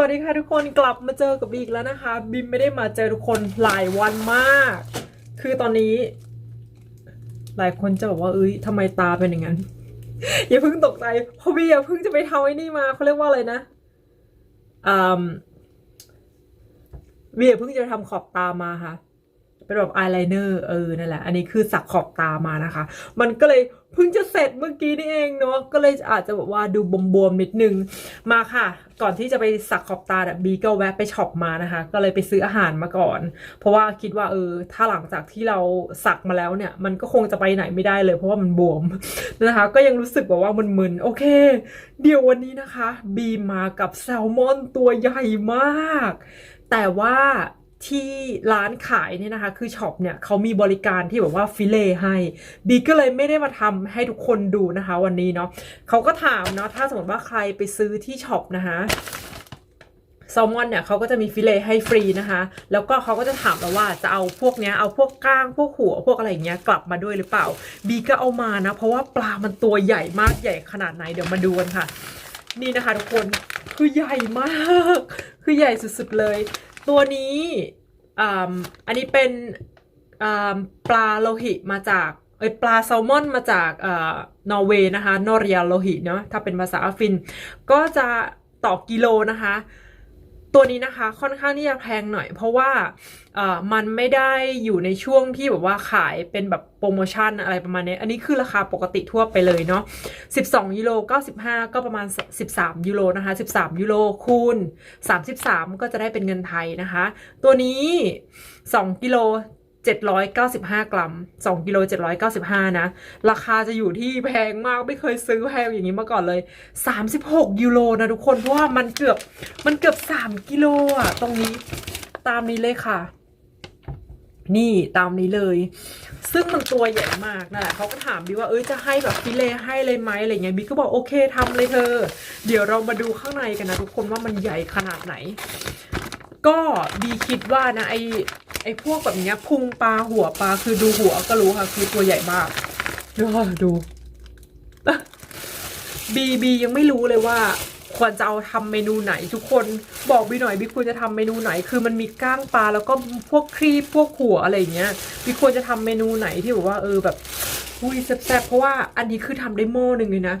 วัสดีค่ะทุกคนกลับมาเจอกับบีอีกแล้วนะคะ บิมไม่ได้มาเจอทุกคนหลายวันมาก คือตอนนี้ หลายคนจะบอกว่าเอ้ยทำไมตาเป็นอย่างนั้น อย่าเพิ่งตกใจเพราะบีอย่าเพิ่งจะไปทำไอ้นี่มาเขาเรียกว่าอะไรนะอ่าบีอย่าเพิ่งจะทำขอบตามาค่ะ เป็นแบบอายไลเนอร์เออนั่นแหละอันนี้คือสักขอบตามานะคะ มันก็เลยเพิ่งจะเสร็จเมื่อกี้นี่เองเนาะก็เลยอาจจะแบบว่าดูบวมๆนิดนึงมาค่ะ ก่อนที่จะไปสักขอบตาแบบบีก็แวะไปช็อปมานะคะ ก็เลยไปซื้ออาหารมาก่อน เพราะว่าคิดว่าเออถ้าหลังจากที่เราสักมาแล้วเนี่ย มันก็คงจะไปไหนไม่ได้เลย เพราะว่ามันบวมนะคะ ก็ยังรู้สึกแบบว่ามันมึนโอเค เดี๋ยววันนี้นะคะ บีมากับแซลมอนตัวใหญ่มาก แต่ว่า ที่ร้านขายเนี่ยนะคะ คือช็อปเนี่ยเขามีบริการที่แบบว่าฟิเลให้บีก็เลยไม่ได้มาทำให้ทุกคนดูนะคะ วันนี้เนาะเขาก็ถามเนาะถ้าสมมติว่าใครไปซื้อที่ช็อปนะคะแซลมอนเนี่ยเขาก็จะมีฟิเลให้ฟรีนะคะ แล้วก็เขาก็จะถามเราว่าจะเอาพวกเนี้ยเอาพวกก้างพวกหัวพวกอะไรอย่างเงี้ยกลับมาด้วยหรือเปล่า บีก็เอามานะ เพราะว่าปลามันตัวใหญ่มากใหญ่ขนาดไหนเดี๋ยวมาดูกันค่ะ นี่นะคะทุกคนคือใหญ่มาก คือใหญ่สุดๆเลย ตัวนี้ อันนี้เป็นปลาโลหิมาจากเอยปลาแซลมอนมาจากอนอร์เวย์นะคะ นอริยาโลหิเนาะถ้าเป็นภาษาอาฟิน ก็จะต่อกิโลนะคะ ตัวนี้นะคะค่อนข้างที่จะแพงหน่อย เพราะว่าเอ่อมันไม่ได้อยู่ในช่วงที่แบบว่าขายเป็นแบบโปรโมชั่นอะไรประมาณนี้ อันนี้คือราคาปกติทั่วไปเลยเนาะ12ยูโร95 ก็ประมาณ 13ยูโรนะคะ13ยูโรคูณ 33 ก็จะได้เป็นเงินไทยนะคะ ตัวนี้ 2กิโล 795 กรัม 2กิโล795 นะ ราคาจะอยู่ที่แพงมากไม่เคยซื้อแพงอย่างนี้มาก่อนเลย 36 ยูโรนะทุกคน เพราะว่ามันเกือบมันเกือบ 3 กิโลอะ ตรงนี้ตามนี้เลยค่ะ นี่ตามนี้เลย ซึ่งมันตัวใหญ่มากนั่นแหละเขาก็ถามบีว่าเอ้ยจะให้แบบฟิเลให้เลยไหมอะไรเงี้ยบีก็บอกโอเคทำเลยเธอ เดี๋ยวเรามาดูข้างในกันนะทุกคนว่ามันใหญ่ขนาดไหน ก็บีคิดว่านะไอ ไอ้พวกแบบเนี้ยพุงปลาหัวปลาคือดูหัวก็รู้ค่ะ คือตัวใหญ่มากดูดูบีบียังไม่รู้เลยว่า ควรจะเอาทำเมนูไหน ทุกคนบอกบีหน่อยบีควรจะทำเมนูไหน คือมันมีก้างปลาแล้วก็พวกครีบพวกหัวอะไรเงี้ยบีควรจะทำเมนูไหนที่แบบว่าเออแบบอุ้ยแซ่บๆเพราะว่าอันนี้คือทำได้หม้อหนึ่งเลยนะ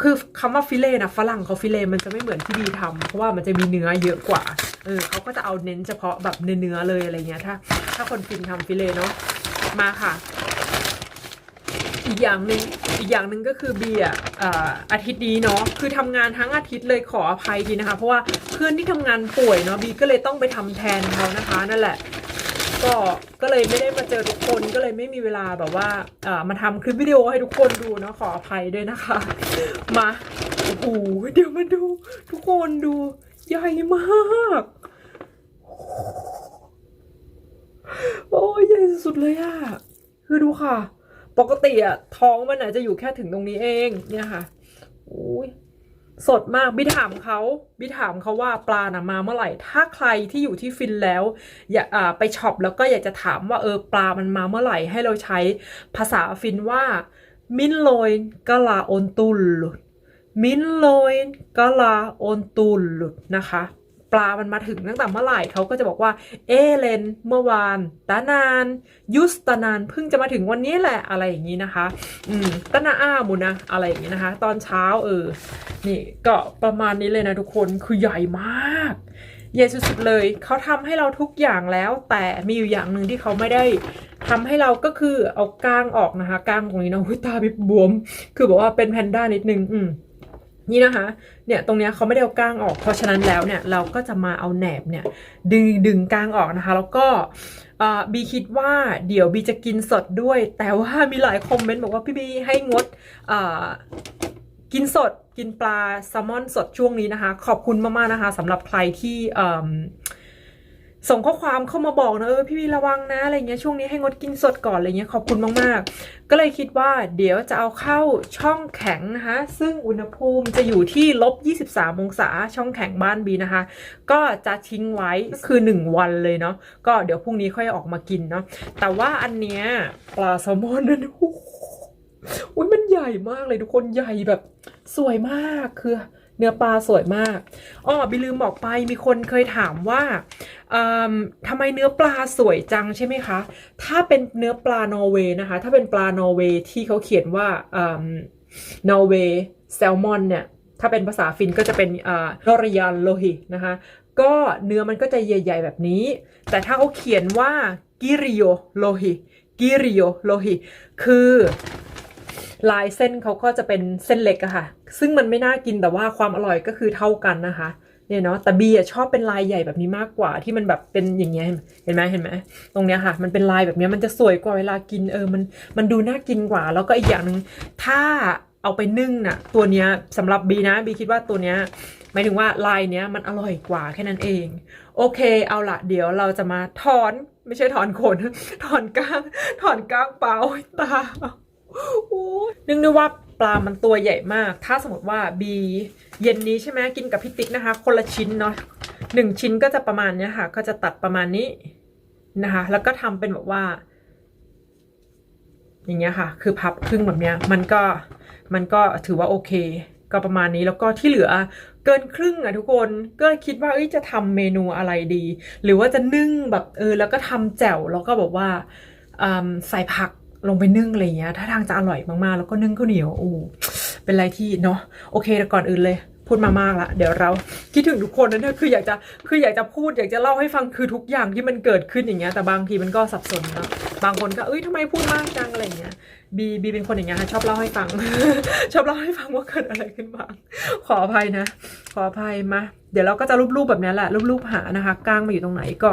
คือคำว่าฟิเลต์นะฝรั่งเขาฟิเลต์มันจะไม่เหมือนที่บีทำเพราะว่ามันจะมีเนื้อเยอะกว่า เออเขาก็จะเอาเน้นเฉพาะแบบเนื้อเลยอะไรเงี้ยถ้า ถ้าคนฟินทำฟิเลต์เนาะมาค่ะ อีกอย่างหนึ่งอีกอย่างหนึ่งก็คือเบีอะอ่าทิตย์นี้เนาะคือทำงานทั้งอาทิตย์เลยขออภัยทีนะคะ เพราะว่าเพื่อนที่ทำงานป่วยเนาะบีก็เลยต้องไปทำแทนเขานะคะ นั่นแหละ ก็ ก็เลยไม่ได้มาเจอทุกคนก็เลยไม่มีเวลาแบบว่าอ่ามาทำคลิปวิดีโอให้ทุกคนดูเนาะขออภัยด้วยนะคะ มาโอ้โหเดี๋ยวมาดู ทุกคนดู ใหญ่มากโอ้ยใหญ่สุดเลยอะคือดูค่ะ ปกติอะท้องมันอาจจะอยู่แค่ถึงตรงนี้เองเนี่ยค่ะโอ้ย สดมากบิถามเขาบิถามเขาว่าปลาน่ะมาเมื่อไหร่ ถ้าใครที่อยู่ที่ฟินแล้ว อยาอ่าไปช็อปแล้วก็อยากจะถามว่าเออปลามันมาเมื่อไหร่ให้เราใช้ภาษาฟินว่า มินโลยกะลาออนตุลมินโลยกะลาออนตุลนะคะ ปลามันมาถึงตั้งแต่เมื่อไหร่เขาก็จะบอกว่า เอเลน เมื่อวานตานาน ยุสตานานเพิ่งจะมาถึงวันนี้แหละอะไรอย่างนี้นะคะ อืมตานาอ้ามุนะอะไรอย่างนี้นะคะ ตอนเช้าเออ นี่ก็ประมาณนี้เลยนะทุกคนคือใหญ่มากใหญ่สุดๆเลยเขาทำให้เราทุกอย่างแล้ว แต่มีอยู่อย่างหนึ่งที่เขาไม่ได้ทำให้เราก็คือเอาก้างออกนะคะก้างตรงนี้นะหุ้ยตาบิบบวม คือบอกว่าเป็นแพนด้านิดนึง อืม นี่นะคะ เนี่ยตรงเนี้ยเขาไม่ได้เอาก้างออก เพราะฉะนั้นแล้วเนี่ยเราก็จะมาเอาแหนบเนี่ยดึงดึงก้างออกนะคะ แล้วก็บีคิดว่าเดี๋ยวบีจะกินสดด้วย แต่ว่ามีหลายคอมเมนต์บอกว่าพี่บีให้งดกินสดกินปลาแซลมอนสดช่วงนี้นะคะ ขอบคุณมากๆนะคะสำหรับใครที่ ส่งข้อความเข้ามาบอกนะเออพี่บีระวังนะอะไรเงี้ยช่วงนี้ให้งดกินสดก่อนอะไรเงี้ยขอบคุณมากๆ ก็เลยคิดว่าเดี๋ยวจะเอาเข้าช่องแข็งนะคะซึ่งอุณหภูมิจะอยู่ที่ลบ 23 องศาช่องแข็งบ้านบีนะคะ ก็จะทิ้งไว้คือ 1 วันเลยเนาะก็เดี๋ยวพรุ่งนี้ค่อยออกมากินเนาะแต่ว่าอันเนี้ยปลาแซลมอนนั้นโอ้โหอุ้ยมันใหญ่มากเลยทุกคนใหญ่แบบสวยมากคือ เนื้อปลาสวยมากอ้อบิลืมบอกไปมีคนเคยถามว่าทำไมเนื้อปลาสวยจังใช่ไหมคะ ถ้าเป็นเนื้อปลานอร์เวย์นะคะ ถ้าเป็นปลานอร์เวย์ที่เขาเขียนว่าอนอร์เวย์แซลมอนเนี่ย ถ้าเป็นภาษาฟินก็จะเป็นอ่านอรยันโลหินะคะ ก็เนื้อมันก็จะใหญ่ ๆ แบบนี้ แต่ถ้าเขาเขียนว่ากิริโยโลหิกิริโยโลหิคือ ลายเส้นเขาก็จะเป็นเส้นเล็กอะค่ะ ซึ่งมันไม่น่ากินแต่ว่าความอร่อยก็คือเท่ากันนะคะเนี่ยเนาะแต่บีอะชอบเป็นลายใหญ่แบบนี้มากกว่าที่มันแบบเป็นอย่างเงี้ยเห็นไหมเห็นไหมตรงเนี้ยค่ะ มันเป็นลายแบบเนี้ยมันจะสวยกว่าเวลากินเออมันมันดูน่ากินกว่า แล้วก็อีกอย่างหนึ่งถ้าเอาไปนึ่งน่ะตัวเนี้ยสำหรับบีนะบีคิดว่าตัวเนี้ยหมายถึงว่าลายเนี้ยมันอร่อยกว่าแค่นั้นเอง โอเค เอาละเดี๋ยวเราจะมาถอนไม่ใช่ถอนขนถอนก้างถอนก้างเปล่าตา นึกได้ว่าปลา มันตัวใหญ่มาก ถ้าสมมติว่าบีเย็นนี้ใช่ไหมกินกับพี่ติ๊กนะคะ คนละชิ้นเนาะหนึ่งชิ้นก็จะประมาณเนี้ยค่ะ ก็จะตัดประมาณนี้นะคะ แล้วก็ทำเป็นแบบว่า อย่างเงี้ยค่ะ คือพับครึ่งแบบเนี้ย มันก็ มันก็ถือว่าโอเค ก็ประมาณนี้ แล้วก็ที่เหลือเกินครึ่งอะทุกคน ก็คิดว่าเอ้ยจะทำเมนูอะไรดี หรือว่าจะนึ่งแบบเออ แล้วก็ทำแจ่ว แล้วก็แบบว่าใส่ผัก ลงไปนึ่งอะไรเงี้ยถ้าทางจะอร่อยมากๆ แล้วก็นึ่งข้าวเหนียวโอ้เป็นอะไรที่เนาะโอเคแต่ก่อนอื่นเลยพูดมามากละเดี๋ยวเราคิดถึงทุกคนนะเนี่ยคืออยากจะคืออยากจะพูดอยากจะเล่าให้ฟังคือทุกอย่างที่มันเกิดขึ้นอย่างเงี้ยแต่บางทีมันก็สับสนเนาะบางคนก็เอ้ยทำไมพูดมากจังอะไรเงี้ยบีบีเป็นคนอย่างเงี้ยชอบเล่าให้ฟัง ชอบเล่าให้ฟังว่าเกิดอะไรขึ้นบ้างขออภัยนะ ขออภัยมาเดี๋ยวเราก็จะรูปๆแบบนี้แหละรูปๆหานะคะก้างมาอยู่ตรงไหนก็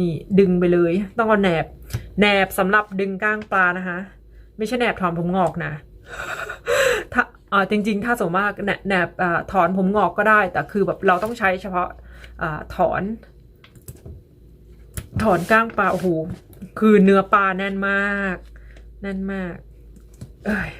นี่ดึงไปเลย ต้องเอาแหนบ แหนบสำหรับดึงก้างปลานะคะ ไม่ใช่แหนบถอนผมงอกนะถ้าอ่าจริง ๆ ถ้าสมมติแหนบอถอนผมงอกก็ได้ แต่คือแบบเราต้องใช้เฉพาะอถอน ถอนก้างปลาโอ้โหคือเนื้อปลาแน่นมาก แน่นมาก เอ้ย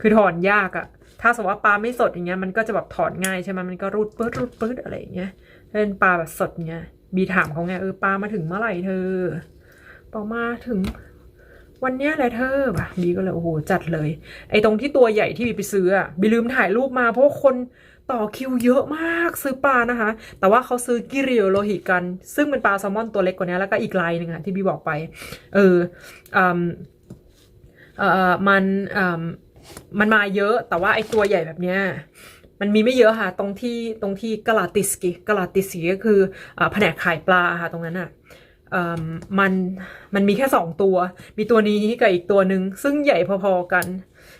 คือถอนยากอะถ้าสมมติว่าปลาไม่สดอย่างเงี้ยมันก็จะแบบถอนง่ายใช่ไหมมันก็รูดปื๊ดรูดปื๊ดอะไรอย่างเงี้ยเป็นปลาแบบสดเงี้ยบีถามเขาไงเออปลามาถึงเมื่อไหร่เธอ บอมาถึงวันเนี้ยแหละเธอป่ะบีก็เลยโอ้โหจัดเลย ไอ้ตรงที่ตัวใหญ่ที่บีไปซื้ออะบีลืมถ่ายรูปมาเพราะคนต่อคิวเยอะมากซื้อปลานะคะ แต่ว่าเขาซื้อกิริโอโลหิกัน ซึ่งเป็นปลาแซลมอนตัวเล็กกว่านี้แล้วก็อีกลายหนึ่งอะที่บีบอกไป เอออืมเออมันอืมมันมาเยอะแต่ว่าไอ้ตัวใหญ่แบบเนี้ยมันมีไม่เยอะค่ะ ตรงที่ตรงที่กาลาติสกิกาลาติสกิก็คืออแผนกขายปลาค่ะตรงนั้นอะ มันมันมีแค่สองตัว มีตัวนี้กับอีกตัวหนึ่งซึ่งใหญ่พอๆกัน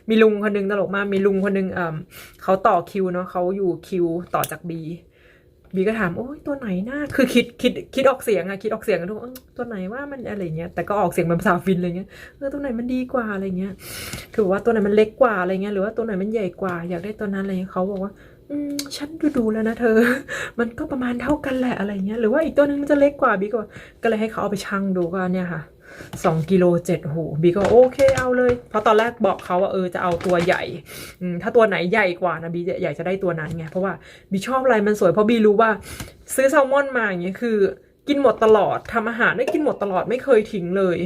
มีลุงคนหนึงตลกมากมีลุงคนหนึงเอ่มเขาต่อคิวเนาะเขาอยู่คิวต่อจากบีบีก็ถามโอ้ยตัวไหนน่าคือคิดคิดคิดออกเสียงอะคิดออกเสียงกันทุกคนตัวไหนว่ามันอะไรเงี้ยแต่ก็ออกเสียงเป็นภาษาฟินอะไรเงี้ยเออตัวไหนมันดีกว่าอะไรเงี้ยคือแบบว่าตัวไหนมันเล็กกว่าอะไรเงี้ยหรือว่าตัวไหนมันใหญ่กว่า อยากได้ตัวนั้นอะไรเงี้ยเขาบอกว่า ฉันดูดูแล้วนะเธอ มันก็ประมาณเท่ากันแหละอะไรเงี้ย หรือว่าอีกตัวนึงมันจะเล็กกว่าบีก็ก็เลยให้เขาเอาไปชั่งดูก็เนี่ยค่ะสองกิโลเจ็ดโหบีก็โอเคเอาเลย เพราะตอนแรกบอกเขาว่าเออจะเอาตัวใหญ่ ถ้าตัวไหนใหญ่กว่านะบีจะอยากจะได้ตัวนั้นไง เพราะว่าบีชอบอะไรมันสวยเพราะบีรู้ว่า ซื้อแซลมอนมาอย่างเงี้ยคือ กินหมดตลอดทำอาหารได้กินหมดตลอดไม่เคยทิ้งเลย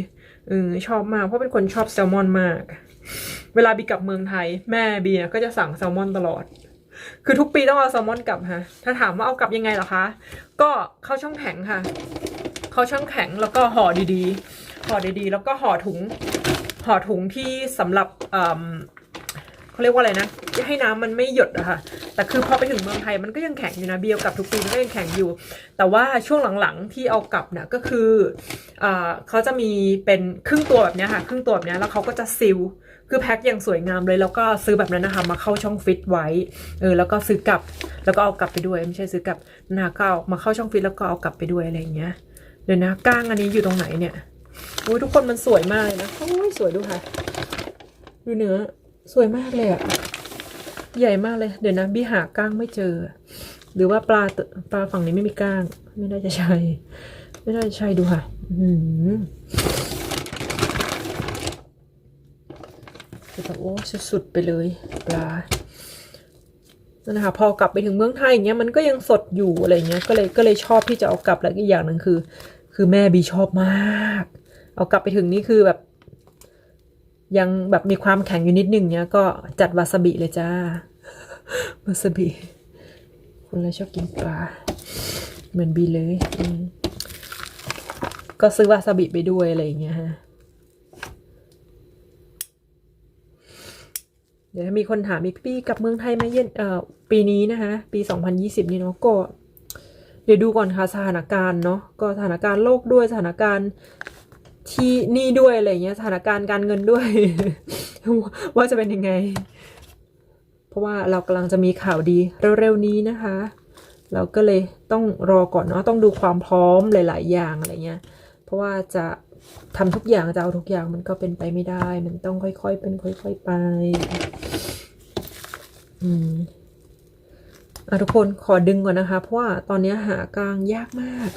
เออชอบมากเพราะเป็นคนชอบแซลมอนมาก เวลาบีกลับเมืองไทย แม่บีก็จะสั่งแซลมอนตลอด คือทุกปีต้องเอาแซลมอนกลับฮะถ้าถามว่าเอากลับยังไงเหรอคะ ก็เข้าช่องแข็งค่ะ เข้าช่องแข็งแล้วก็ห่อดีๆ ห่อดีๆ แล้วก็ห่อถุง ห่อถุงที่สำหรับเอิ่มเขาเรียกว่าอะไรนะให้น้ำมันไม่หยดอะค่ะ แต่คือพอไปถึงเมืองไทยมันก็ยังแข็งอยู่นะเบียวกับทุกปีมันก็ยังแข็งอยู่ แต่ว่าช่วงหลังๆที่เอากลับเนี่ยก็คืออ่าเขาจะมีเป็นครึ่งตัวแบบนี้ค่ะ ครึ่งตัวแบบนี้แล้วเขาก็จะซิล คือแพ็คอย่างสวยงามเลย แล้วก็ซื้อแบบนั้นนะคะ มาเข้าช่องฟิตไว้ เออ แล้วก็ซื้อกลับ แล้วก็เอากลับไปด้วย ไม่ใช่ซื้อกลับนะคะก็เอามาเข้าช่องฟิตแล้วก็เอากลับไปด้วยอะไรอย่างเงี้ย เดี๋ยวนะ ก้างอันนี้อยู่ตรงไหนเนี่ยโอ้ยทุกคนมันสวยมากเลยนะโอ้ยสวยดูค่ะ ดูเนื้อ สวยมากเลยอะใหญ่มากเลย เดี๋ยวนะบี้หาก้างไม่เจอ หรือว่าปลาปลาฝั่งนี้ไม่มีก้าง ไม่น่าจะใช่ ไม่น่าจะใช่ดูค่ะ อืม คือแบบโอ้สุดๆไปเลยปลานั่นนะคะพอกลับไปถึงเมืองไทยอย่างเงี้ยมันก็ยังสดอยู่อะไรเงี้ยก็เลยก็เลยชอบที่จะเอากลับแล้วอีกอย่างหนึ่งคือ คือแม่บีชอบมาก เอากลับไปถึงนี่คือแบบ ยังแบบมีความแข็งอยู่นิดนึงเนี้ยก็จัดวาซาบิเลยจ้าวาซาบิคนเลยชอบกินปลาเหมือนบีเลยก็ซื้อวาซาบิไปด้วยอะไรอย่างเงี้ยฮะ ดี๋ยวมีคนถามอีกปีกลับเมืองไทยไหมเย็นเอ่อปีนี้นะคะปี 2020 นี่เนาะก็ เดี๋ยวดูก่อนค่ะสถานการณ์เนาะก็สถานการณ์โลกด้วยสถานการณ์ที่นี่ด้วยอะไรเงี้ยสถานการณ์การเงินด้วย ว่าจะเป็นยังไง เพราะว่าเรากำลังจะมีข่าวดีเร็วๆนี้นะคะ เราก็เลยต้องรอก่อนเนาะต้องดูความพร้อมหลาย ๆ อย่างอะไรเงี้ย เพราะว่าจะ ทำทุกอย่างจะเอาทุกอย่างมันก็เป็นไปไม่ได้ มันต้องค่อยๆเป็นค่อย ๆไป อืมอะทุกคนขอดึงก่อนนะคะ เพราะว่าตอนนี้หากลางยากมาก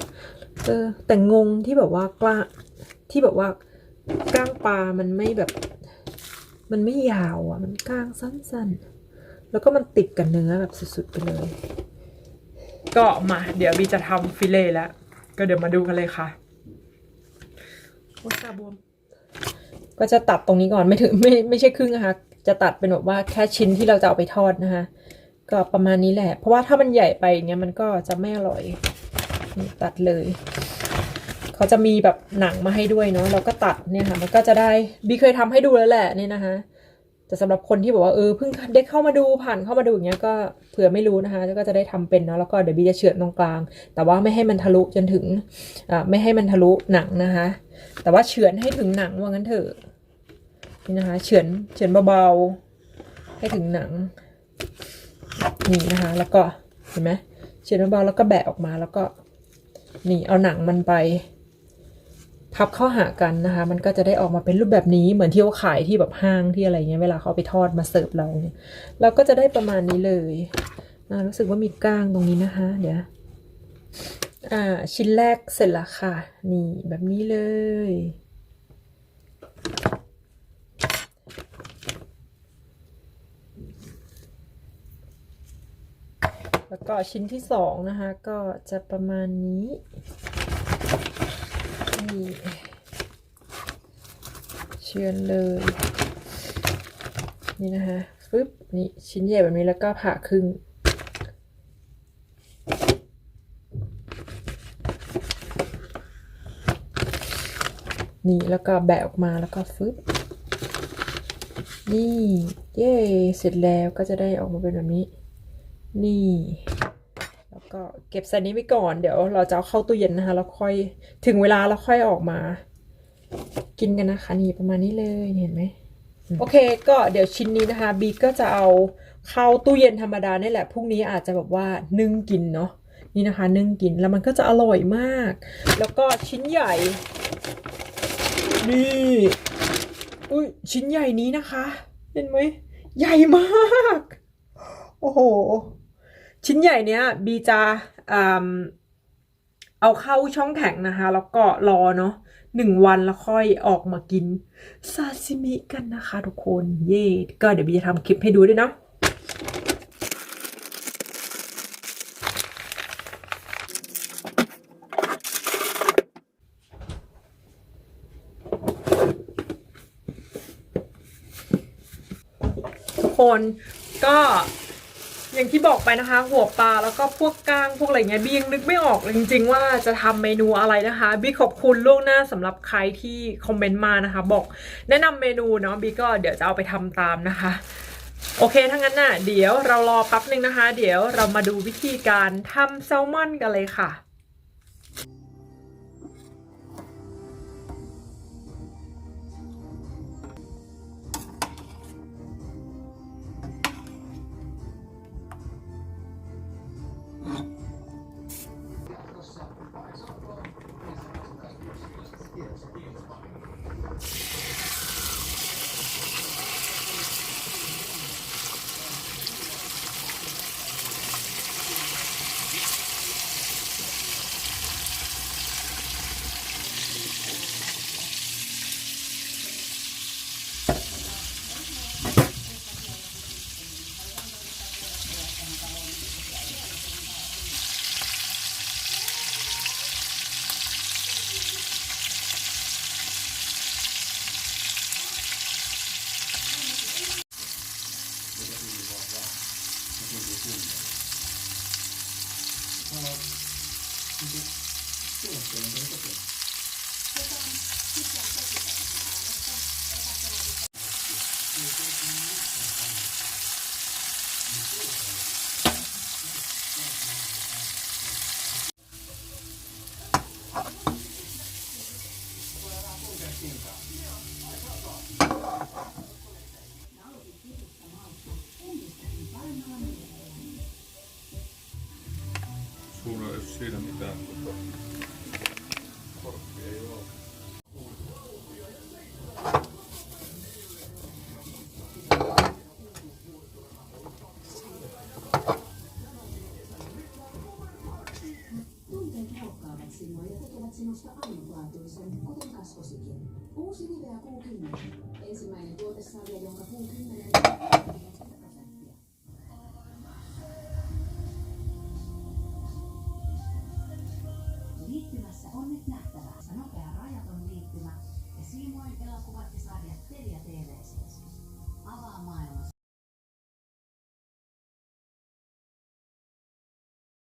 เออ แต่งงที่แบบว่ากล้าที่แบบว่าก้างปลา มันไม่แบบ มันไม่ยาวอะ มันก้างสั้นๆ แล้วก็มันติดกับเนื้อแบบสุดๆไปเลย ก็มา เดี๋ยวบีจะทำฟิเลต์แล้ว ก็เดี๋ยวมาดูกันเลยค่ะ โอ้ตาบวมก็จะตัดตรงนี้ก่อนไม่ถึงไม่ไม่ใช่ครึ่งนะคะจะตัดเป็นแบบว่าแค่ชิ้นที่เราจะเอาไปทอดนะคะ ก็ประมาณนี้แหละ เพราะว่าถ้ามันใหญ่ไปอย่างเงี้ยมันก็จะไม่อร่อยนี่ตัดเลยเขาจะมีแบบหนังมาให้ด้วยเนาะเราก็ตัดเนี่ยค่ะ มันก็จะได้บีเคยทำให้ดูแล้วแหละเนี่ยนะคะ แต่สำหรับคนที่บอกว่าเออเพิ่งได้เข้ามาดูผ่านเข้ามาดูอย่างเงี้ยก็เผื่อไม่รู้นะคะแล้วก็จะได้ทำเป็นเนาะแล้วก็เดี๋ยวบีจะเฉือนตรงกลาง แต่ว่าไม่ให้มันทะลุจนถึงอ่าไม่ให้มันทะลุหนังนะคะ แต่ว่าเฉือนให้ถึงหนังว่างั้นเถอะนี่นะคะเฉือนเฉือนเบาๆให้ถึงหนังนี่นะคะ แล้วก็เห็นไหมเฉือนเบาๆแล้วก็แบะออกมาแล้วก็นี่เอาหนังมันไป พับเข้าหากันนะคะ มันก็จะได้ออกมาเป็นรูปแบบนี้เหมือนที่เขาขายที่แบบห้างที่อะไรเงี้ยเวลาเขาไปทอดมาเสิร์ฟเราเนี่ยเราก็จะได้ประมาณนี้เลยอ่ารู้สึกว่ามีก้างตรงนี้นะคะ เดี๋ยวอ่าชิ้นแรกเสร็จล้วค่ะ นี่แบบนี้เลย แล้วก็ชิ้นที่สองนะคะ ก็จะประมาณนี้ เชือนเลย นี่นะคะฟึบนี่ชิ้นใหญ่แบบนี้แล้วก็ผ่าครึ่งนี่แล้วก็แบะออกมาแล้วก็ฟึบนี่ เย้ เสร็จแล้วก็จะได้ออกมาเป็นแบบนี้ นี่ ก็เก็บใส่นี้ไว้ก่อน เดี๋ยวเราจะเอาเข้าตู้เย็นนะคะ แล้วค่อยถึงเวลาแล้วค่อยออกมา กินกันนะคะนี่ประมาณนี้เลยเห็นไหมโอเค ก็เดี๋ยวชิ้นนี้นะคะบีก็จะเอาเข้าตู้เย็นธรรมดานี่แหละพรุ่งนี้อาจจะแบบว่านึ่งกินเนาะนี่นะคะนึ่งกินแล้วมันก็จะอร่อยมาก แล้วก็ชิ้นใหญ่ นี่อุ้ยชิ้นใหญ่นี้นะคะ เห็นไหมใหญ่มาก โอ้โห ชิ้นใหญ่เนี้ยบีจะอืมเอาเข้าช่องแข็งนะคะ แล้วก็รอเนาะหนึ่งวันแล้วค่อยออกมากินซาซิมิกันนะคะทุกคนเย่ก็เดี๋ยวบีจะทำคลิปให้ดูด้วยเนาะทุกคนก็ อย่างที่บอกไปนะคะ หัวปลาแล้วก็พวกก้างพวกอะไรเงี้ยบียังนึกไม่ออกเลยจริงๆว่าจะทำเมนูอะไรนะคะบีขอบคุณล่วงหน้าสำหรับใครที่คอมเมนต์มานะคะ บอกแนะนำเมนูเนาะบีก็เดี๋ยวจะเอาไปทำตามนะคะ โอเคถ้างั้นน่ะเดี๋ยวเรารอแป๊บหนึ่งนะคะ เดี๋ยวเรามาดูวิธีการทำแซลมอนกันเลยค่ะ Suomessa ainutlaatuisen, kuten kasvosikin. Uusi nivea puu 10. Ensimmäinen tuotesarja, jonka puu 10